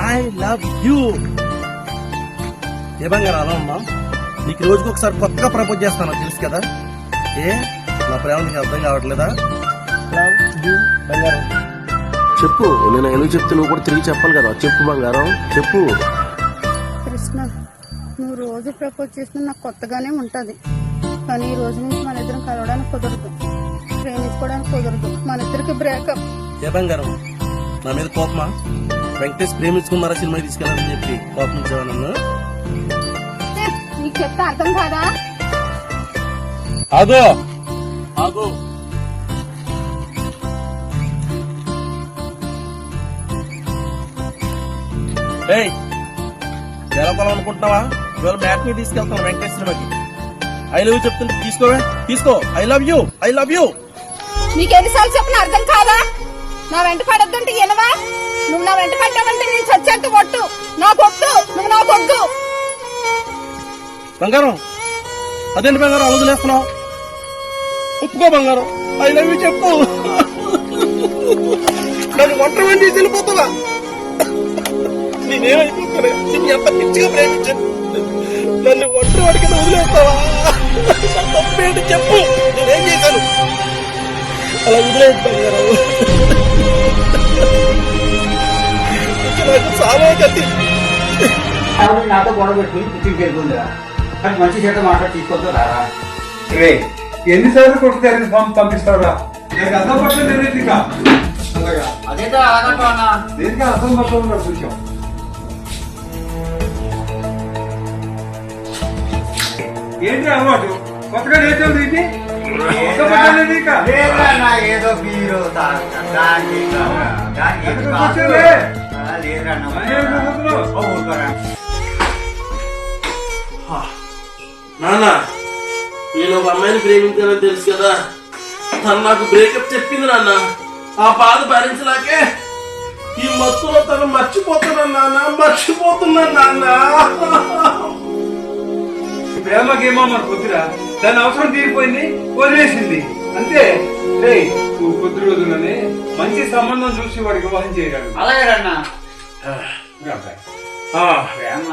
Love you ఏ బంగారం అలా ఉన్నాం నీకు రోజుకి ఒకసారి కొత్తగా ప్రపోజ్ చేస్తాను తెలుసు కదా. ఏ? నా ప్రేమ నీకు అర్థం కావట్లేదా? బంగారం. చెప్పు నేను ఎందుకు చెప్తే నువ్వు కూడా తిరిగి చెప్పాలి కదా. చెప్పు బంగారం. చెప్పు. కృష్ణ నువ్వు రోజు ప్రపోజ్ చేసినా నాకు కొత్తగానే ఉంటది. కానీ ఈ రోజు నుంచి మన ఇద్దరం కలవడానికి కుదరదు. ప్రేమించుకోవడానికి కుదరదు. మన ఇద్దరికి బ్రేకప్ ఏ బంగారం? నా మీద కోపమా? వెంకటేష్ ప్రేమించుకున్నారా సినిమా తీసుకెళ్ళాలని చెప్పి కోపం నన్ను నీకు చెప్తే అర్థం కాదా? ఆగో! ఆగో! ఏయ్! అనుకుంటున్నావా? ఇవాళ మ్యాట్ని తీసుకెళ్తాను వెంకటేష్ సినిమాకి. ఐ లవ్ యూ చెప్తుంటే తీసుకోవే? తీసుకో. I love you! I love you! నీకు ఎన్నిసార్లు చెప్పిన అర్థం కాదా? నా వెంట పడద్దంటే ఎనవా నువ్వు నా వెంట పడ్డావంటే నేను చచ్చేంత కొట్టు నా కొట్టు నువ్వు నా కొట్టు బంగారం అదేంటి బంగారం? అలా వదిలేస్తున్నావు ఒప్పుకో బంగారం. ఐ లవ్ యూ చెప్పు. నన్ను ఒంటరి వెంటి వెళ్ళిపోతుందా నేనేమైపోతున్నా నేను ఎంత పిచ్చిగా ప్రేమించాను నన్ను ఒంటరి వాడికి వదిలేస్తావా? తప్పేంటి చెప్పు. నేనేం చేశాను? అలా వదిలేదు బంగారం. నాకు చాలా గతి నాతో గొడవ పెట్టుకుని పుట్టింటికి వెళ్ళిపోయిందిరా కానీ మంచి చేత మాట్లాడి తీసుకొద్దు రారా? రే. ఎన్నిసార్లు కొట్టుతారని పంపిస్తావురా? నీకు అర్థం పట్టలేదు ఏంటి ఇక? అదేదో అలాగంటూ అన్నా. దేనికి అర్థం ఏంటి అలవాటు? కొత్తగా నేర్చావు ఇది అర్థం పట్టలేదు ఇక. లేదురా నా ఏదో బీరో తాగుతా. దానికి కాదురా. దానికి ఏదో ఎక్కడికి కాదు. వచ్చావే? ఆ, లేదురా నా అదే అనుకుంటున్నావు? ఓ, ఊరుకోరా. నాన్న నేను ఒక అమ్మాయిని ప్రేమించానని తెలుసు కదా తను నాకు బ్రేకప్ చెప్పింది నాన్న ఆ బాధ భరించలాకే ఈ మత్తులో తను మర్చిపోతున్నాను నాన్న మర్చిపోతున్నాను నాన్న ప్రేమకేమో మన కొద్దిరా దాని అవసరం తీరిపోయింది వదిలేసింది అంతే రే నువ్వు కొద్ది రోజులని మంచి సంబంధం చూసి వాడికి వివాహం చేయగలరు అలాగే రన్నా అబ్బాయి ప్రేమ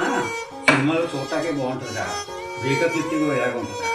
సినిమాలో చూడటాకే బాగుంటుందిరా బ్రేకప్ ఇస్తే ఎలాగ ఉంటుందా